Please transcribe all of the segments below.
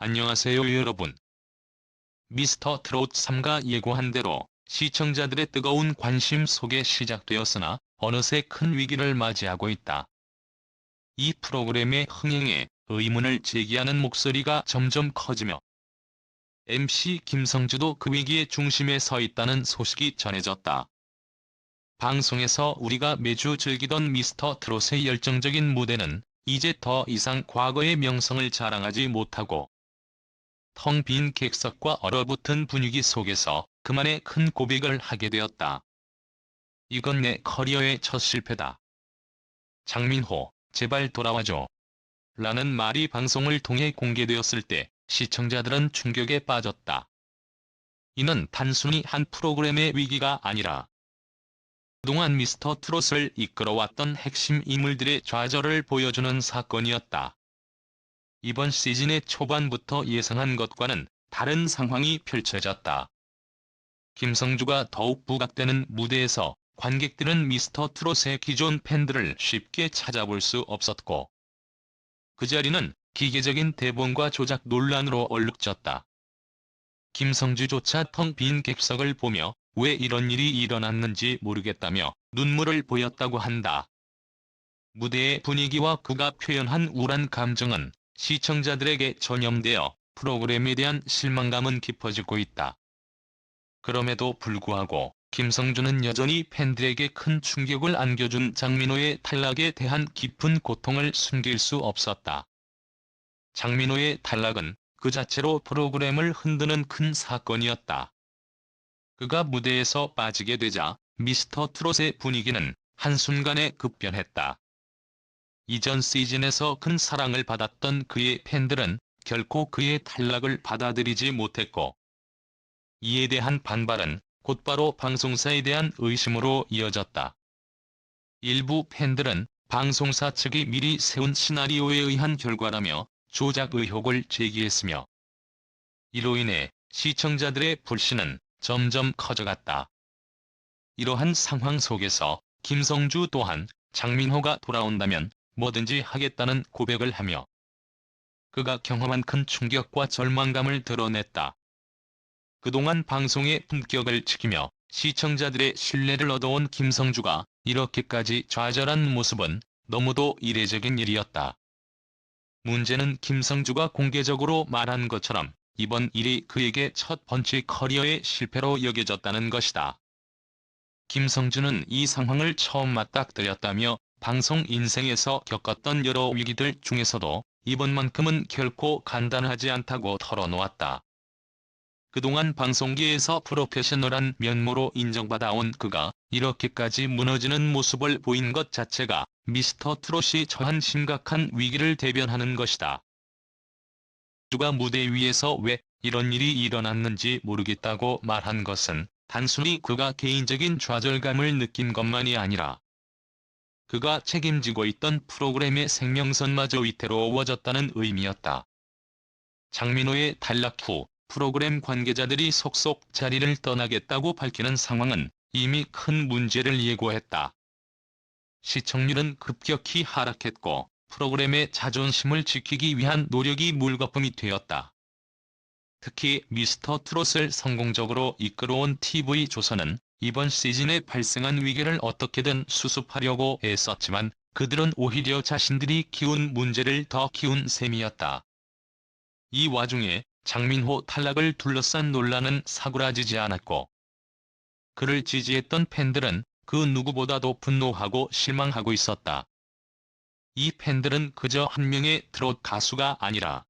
안녕하세요 여러분. 미스터 트롯 3가 예고한 대로 시청자들의 뜨거운 관심 속에 시작되었으나 어느새 큰 위기를 맞이하고 있다. 이 프로그램의 흥행에 의문을 제기하는 목소리가 점점 커지며 MC 김성주도 그 위기의 중심에 서 있다는 소식이 전해졌다. 방송에서 우리가 매주 즐기던 미스터 트롯의 열정적인 무대는 이제 더 이상 과거의 명성을 자랑하지 못하고 텅 빈 객석과 얼어붙은 분위기 속에서 그만의 큰 고백을 하게 되었다. 이건 내 커리어의 첫 실패다. 장민호, 제발 돌아와줘. 라는 말이 방송을 통해 공개되었을 때 시청자들은 충격에 빠졌다. 이는 단순히 한 프로그램의 위기가 아니라 그동안 미스터 트롯을 이끌어왔던 핵심 인물들의 좌절을 보여주는 사건이었다. 이번 시즌의 초반부터 예상한 것과는 다른 상황이 펼쳐졌다. 김성주가 더욱 부각되는 무대에서 관객들은 미스터 트롯의 기존 팬들을 쉽게 찾아볼 수 없었고 그 자리는 기계적인 대본과 조작 논란으로 얼룩졌다. 김성주조차 텅 빈 객석을 보며 왜 이런 일이 일어났는지 모르겠다며 눈물을 보였다고 한다. 무대의 분위기와 그가 표현한 우울한 감정은 시청자들에게 전염되어 프로그램에 대한 실망감은 깊어지고 있다. 그럼에도 불구하고 김성주는 여전히 팬들에게 큰 충격을 안겨준 장민호의 탈락에 대한 깊은 고통을 숨길 수 없었다. 장민호의 탈락은 그 자체로 프로그램을 흔드는 큰 사건이었다. 그가 무대에서 빠지게 되자 미스터 트롯의 분위기는 한순간에 급변했다. 이전 시즌에서 큰 사랑을 받았던 그의 팬들은 결코 그의 탈락을 받아들이지 못했고 이에 대한 반발은 곧바로 방송사에 대한 의심으로 이어졌다. 일부 팬들은 방송사 측이 미리 세운 시나리오에 의한 결과라며 조작 의혹을 제기했으며 이로 인해 시청자들의 불신은 점점 커져갔다. 이러한 상황 속에서 김성주 또한 장민호가 돌아온다면 뭐든지 하겠다는 고백을 하며 그가 경험한 큰 충격과 절망감을 드러냈다. 그동안 방송의 품격을 지키며 시청자들의 신뢰를 얻어온 김성주가 이렇게까지 좌절한 모습은 너무도 이례적인 일이었다. 문제는 김성주가 공개적으로 말한 것처럼 이번 일이 그에게 첫 번째 커리어의 실패로 여겨졌다는 것이다. 김성주는 이 상황을 처음 맞닥뜨렸다며 방송 인생에서 겪었던 여러 위기들 중에서도 이번만큼은 결코 간단하지 않다고 털어놓았다. 그동안 방송계에서 프로페셔널한 면모로 인정받아온 그가 이렇게까지 무너지는 모습을 보인 것 자체가 미스터 트롯이 처한 심각한 위기를 대변하는 것이다. 주가 무대 위에서 왜 이런 일이 일어났는지 모르겠다고 말한 것은 단순히 그가 개인적인 좌절감을 느낀 것만이 아니라 그가 책임지고 있던 프로그램의 생명선마저 위태로워졌다는 의미였다. 장민호의 탈락 후 프로그램 관계자들이 속속 자리를 떠나겠다고 밝히는 상황은 이미 큰 문제를 예고했다. 시청률은 급격히 하락했고 프로그램의 자존심을 지키기 위한 노력이 물거품이 되었다. 특히 미스터 트롯을 성공적으로 이끌어온 TV조선은 이번 시즌에 발생한 위기를 어떻게든 수습하려고 애썼지만 그들은 오히려 자신들이 키운 문제를 더 키운 셈이었다. 이 와중에 장민호 탈락을 둘러싼 논란은 사그라지지 않았고 그를 지지했던 팬들은 그 누구보다도 분노하고 실망하고 있었다. 이 팬들은 그저 한 명의 트롯 가수가 아니라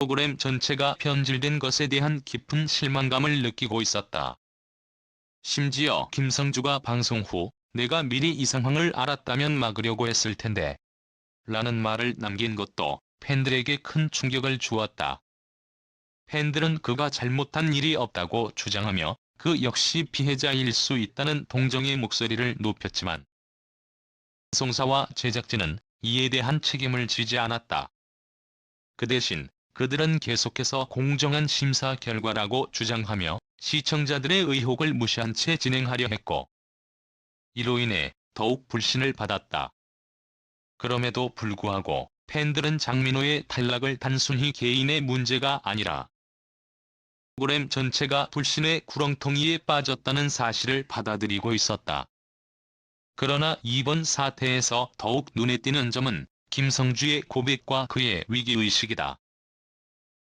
프로그램 전체가 변질된 것에 대한 깊은 실망감을 느끼고 있었다. 심지어 김성주가 방송 후 내가 미리 이 상황을 알았다면 막으려고 했을 텐데 라는 말을 남긴 것도 팬들에게 큰 충격을 주었다. 팬들은 그가 잘못한 일이 없다고 주장하며 그 역시 피해자일 수 있다는 동정의 목소리를 높였지만 방송사와 제작진은 이에 대한 책임을 지지 않았다. 그 대신 그들은 계속해서 공정한 심사 결과라고 주장하며 시청자들의 의혹을 무시한 채 진행하려 했고 이로 인해 더욱 불신을 받았다. 그럼에도 불구하고 팬들은 장민호의 탈락을 단순히 개인의 문제가 아니라 프로그램 전체가 불신의 구렁텅이에 빠졌다는 사실을 받아들이고 있었다. 그러나 이번 사태에서 더욱 눈에 띄는 점은 김성주의 고백과 그의 위기의식이다.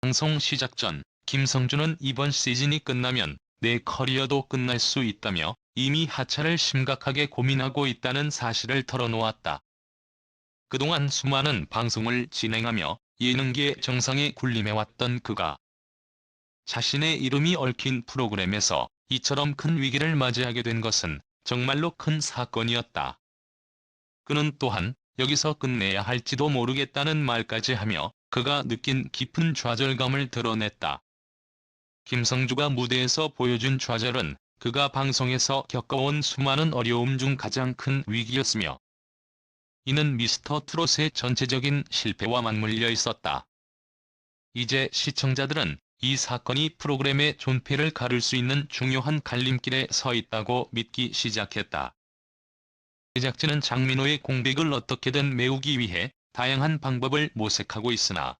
방송 시작 전 김성주는 이번 시즌이 끝나면 내 커리어도 끝날 수 있다며 이미 하차를 심각하게 고민하고 있다는 사실을 털어놓았다. 그동안 수많은 방송을 진행하며 예능계 정상에 군림해왔던 그가 자신의 이름이 얽힌 프로그램에서 이처럼 큰 위기를 맞이하게 된 것은 정말로 큰 사건이었다. 그는 또한 여기서 끝내야 할지도 모르겠다는 말까지 하며 그가 느낀 깊은 좌절감을 드러냈다. 김성주가 무대에서 보여준 좌절은 그가 방송에서 겪어온 수많은 어려움 중 가장 큰 위기였으며 이는 미스터 트롯의 전체적인 실패와 맞물려 있었다. 이제 시청자들은 이 사건이 프로그램의 존폐를 가를 수 있는 중요한 갈림길에 서 있다고 믿기 시작했다. 제작진은 장민호의 공백을 어떻게든 메우기 위해 다양한 방법을 모색하고 있으나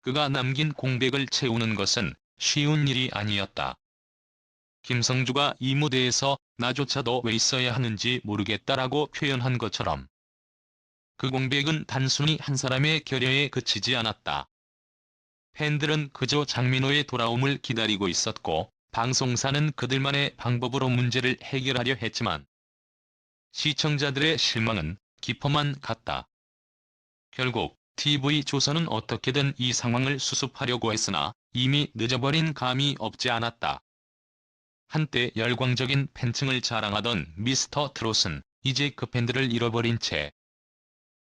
그가 남긴 공백을 채우는 것은 쉬운 일이 아니었다. 김성주가 이 무대에서 나조차도 왜 있어야 하는지 모르겠다라고 표현한 것처럼 그 공백은 단순히 한 사람의 결여에 그치지 않았다. 팬들은 그저 장민호의 돌아옴을 기다리고 있었고 방송사는 그들만의 방법으로 문제를 해결하려 했지만 시청자들의 실망은 깊어만 갔다. 결국 TV조선은 어떻게든 이 상황을 수습하려고 했으나 이미 늦어버린 감이 없지 않았다. 한때 열광적인 팬층을 자랑하던 미스터 트롯은 이제 그 팬들을 잃어버린 채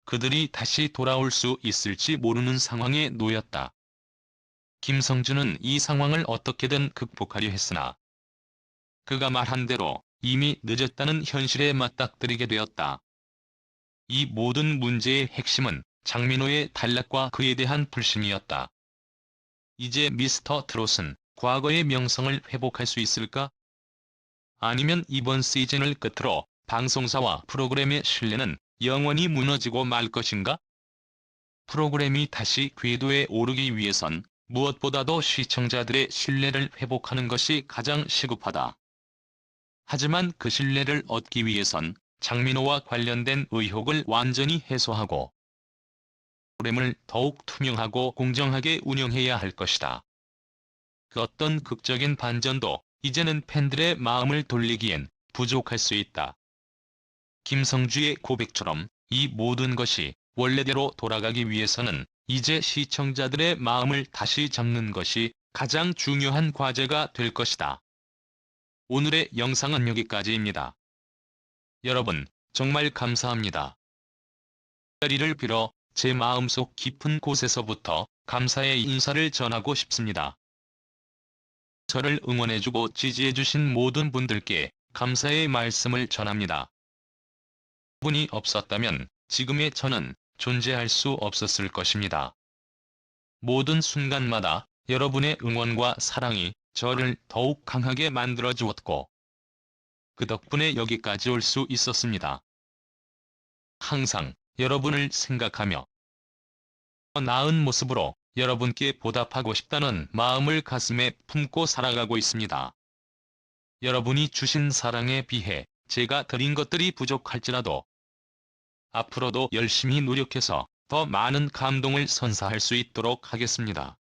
그들이 다시 돌아올 수 있을지 모르는 상황에 놓였다. 김성주는 이 상황을 어떻게든 극복하려 했으나 그가 말한 대로 이미 늦었다는 현실에 맞닥뜨리게 되었다. 이 모든 문제의 핵심은 장민호의 탈락과 그에 대한 불신이었다. 이제 미스터 트롯은 과거의 명성을 회복할 수 있을까? 아니면 이번 시즌을 끝으로 방송사와 프로그램의 신뢰는 영원히 무너지고 말 것인가? 프로그램이 다시 궤도에 오르기 위해선 무엇보다도 시청자들의 신뢰를 회복하는 것이 가장 시급하다. 하지만 그 신뢰를 얻기 위해선 장민호와 관련된 의혹을 완전히 해소하고 프로그램을 더욱 투명하고 공정하게 운영해야 할 것이다. 그 어떤 극적인 반전도 이제는 팬들의 마음을 돌리기엔 부족할 수 있다. 김성주의 고백처럼 이 모든 것이 원래대로 돌아가기 위해서는 이제 시청자들의 마음을 다시 잡는 것이 가장 중요한 과제가 될 것이다. 오늘의 영상은 여기까지입니다. 여러분, 정말 감사합니다. 자리를 빌어 제 마음속 깊은 곳에서부터 감사의 인사를 전하고 싶습니다. 저를 응원해주고 지지해주신 모든 분들께 감사의 말씀을 전합니다. 분이 없었다면 지금의 저는 존재할 수 없었을 것입니다. 모든 순간마다 여러분의 응원과 사랑이 저를 더욱 강하게 만들어 주었고 그 덕분에 여기까지 올 수 있었습니다. 항상 여러분을 생각하며 나은 모습으로 여러분께 보답하고 싶다는 마음을 가슴에 품고 살아가고 있습니다. 여러분이 주신 사랑에 비해 제가 드린 것들이 부족할지라도 앞으로도 열심히 노력해서 더 많은 감동을 선사할 수 있도록 하겠습니다.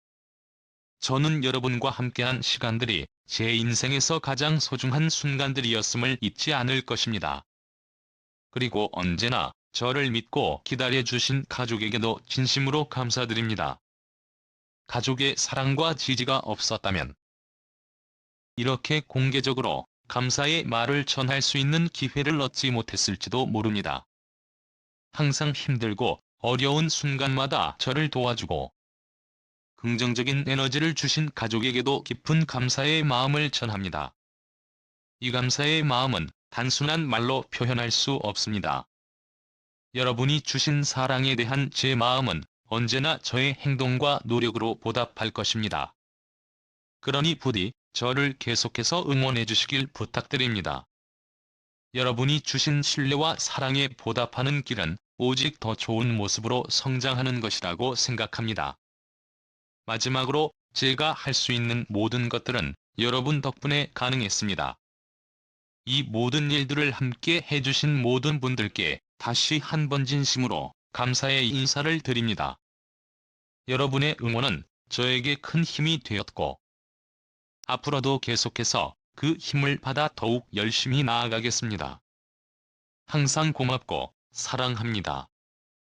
저는 여러분과 함께한 시간들이 제 인생에서 가장 소중한 순간들이었음을 잊지 않을 것입니다. 그리고 언제나 저를 믿고 기다려주신 가족에게도 진심으로 감사드립니다. 가족의 사랑과 지지가 없었다면 이렇게 공개적으로 감사의 말을 전할 수 있는 기회를 얻지 못했을지도 모릅니다. 항상 힘들고 어려운 순간마다 저를 도와주고 긍정적인 에너지를 주신 가족에게도 깊은 감사의 마음을 전합니다. 이 감사의 마음은 단순한 말로 표현할 수 없습니다. 여러분이 주신 사랑에 대한 제 마음은 언제나 저의 행동과 노력으로 보답할 것입니다. 그러니 부디 저를 계속해서 응원해 주시길 부탁드립니다. 여러분이 주신 신뢰와 사랑에 보답하는 길은 오직 더 좋은 모습으로 성장하는 것이라고 생각합니다. 마지막으로 제가 할 수 있는 모든 것들은 여러분 덕분에 가능했습니다. 이 모든 일들을 함께 해주신 모든 분들께 다시 한 번 진심으로 감사의 인사를 드립니다. 여러분의 응원은 저에게 큰 힘이 되었고, 앞으로도 계속해서 그 힘을 받아 더욱 열심히 나아가겠습니다. 항상 고맙고 사랑합니다.